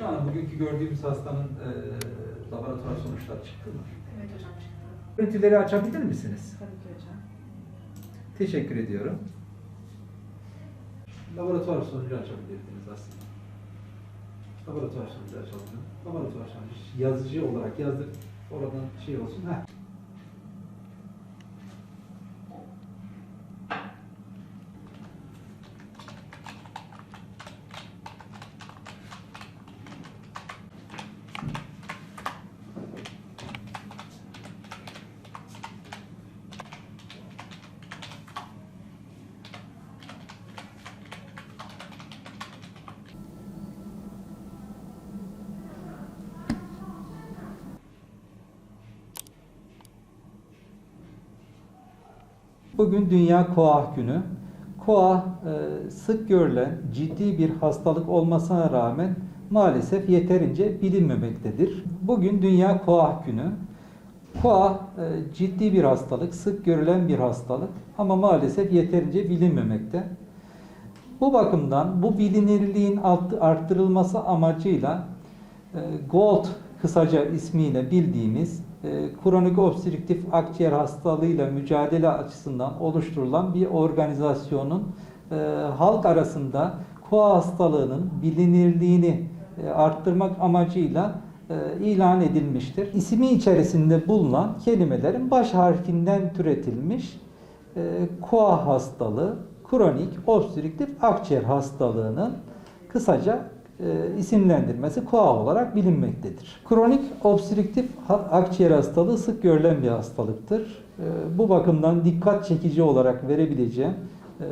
Burcu Hanım, bugünkü gördüğümüz hastanın e, laboratuvar sonuçları çıktı mı? Evet hocam çıktı. Görüntüleri açabilir misiniz? Tabii ki hocam. Teşekkür ediyorum. Laboratuvar sonucu açabilirdiniz aslında. Laboratuvar sonucu açalım. Laboratuvar sonucu yazıcı olarak yazdık. Oradan şey olsun. Heh. Bugün Dünya Koah Günü. Koah e, sık görülen ciddi bir hastalık olmasına rağmen maalesef yeterince bilinmemektedir. Bugün Dünya Koah Günü. Koah e, ciddi bir hastalık, sık görülen bir hastalık ama maalesef yeterince bilinmemekte. Bu bakımdan bu bilinirliğin arttırılması amacıyla e, GOLD kısaca ismiyle bildiğimiz e, kronik obstrüktif akciğer hastalığıyla mücadele açısından oluşturulan bir organizasyonun e, halk arasında koa hastalığının bilinirliğini e, arttırmak amacıyla e, ilan edilmiştir. İsmi içerisinde bulunan kelimelerin baş harfinden türetilmiş e, koa hastalığı, kronik obstrüktif akciğer hastalığının kısaca isimlendirmesi koa olarak bilinmektedir. Kronik obstrüktif akciğer hastalığı sık görülen bir hastalıktır. E, bu bakımdan dikkat çekici olarak verebileceğim e,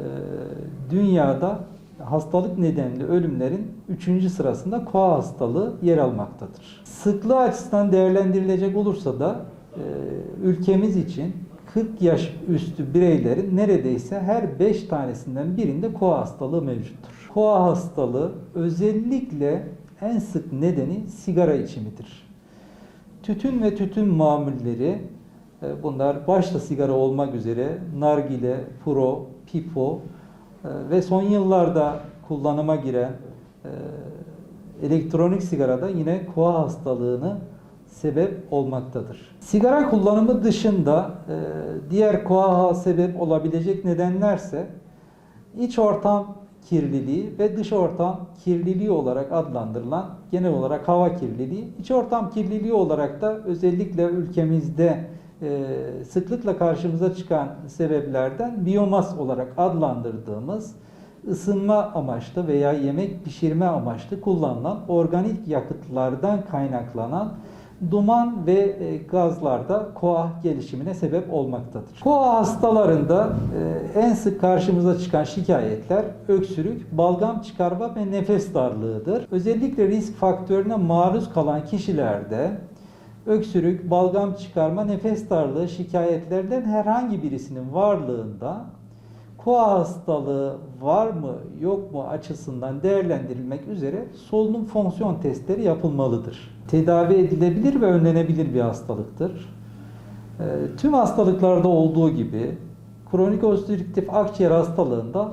dünyada hastalık nedenli ölümlerin 3. sırasında koa hastalığı yer almaktadır. Sıklığı açısından değerlendirilecek olursa da e, ülkemiz için 40 yaş üstü bireylerin neredeyse her 5 tanesinden birinde koa hastalığı mevcuttur. Koa hastalığı özellikle en sık nedeni sigara içimidir. Tütün ve tütün mamulleri e, bunlar başta sigara olmak üzere nargile, puro, pipo e, ve son yıllarda kullanıma giren e, elektronik sigarada yine koa hastalığını sebep olmaktadır. Sigara kullanımı dışında e, diğer koaha sebep olabilecek nedenlerse iç ortam kirliliği ve dış ortam kirliliği olarak adlandırılan genel olarak hava kirliliği, iç ortam kirliliği olarak da özellikle ülkemizde e, sıklıkla karşımıza çıkan sebeplerden biyomas olarak adlandırdığımız ısınma amaçlı veya yemek pişirme amaçlı kullanılan organik yakıtlardan kaynaklanan duman ve e, gazlarda koa gelişimine sebep olmaktadır. Koa hastalarında e, en sık karşımıza çıkan şikayetler öksürük, balgam çıkarma ve nefes darlığıdır. Özellikle risk faktörüne maruz kalan kişilerde öksürük, balgam çıkarma, nefes darlığı şikayetlerden herhangi birisinin varlığında koa hastalığı var mı yok mu açısından değerlendirilmek üzere solunum fonksiyon testleri yapılmalıdır. Tedavi edilebilir ve önlenebilir bir hastalıktır. Ee, Tüm hastalıklarda olduğu gibi kronik obstrüktif akciğer hastalığında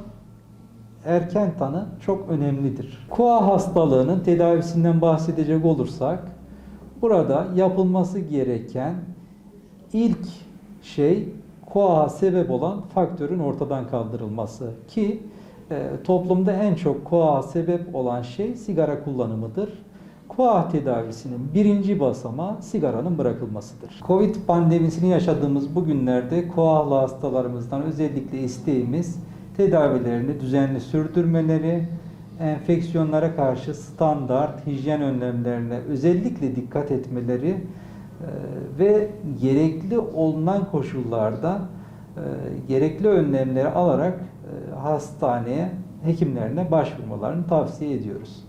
erken tanı çok önemlidir. Koa hastalığının tedavisinden bahsedecek olursak burada yapılması gereken ilk şey koaha sebep olan faktörün ortadan kaldırılması ki e, toplumda en çok koaha sebep olan şey sigara kullanımıdır. Koah tedavisinin birinci basamağı sigaranın bırakılmasıdır. Covid pandemisini yaşadığımız bu günlerde koahlı hastalarımızdan özellikle isteğimiz tedavilerini düzenli sürdürmeleri, enfeksiyonlara karşı standart hijyen önlemlerine özellikle dikkat etmeleri e, ve gerekli olunan koşullarda gerekli önlemleri alarak e, hastaneye, hekimlerine başvurmalarını tavsiye ediyoruz.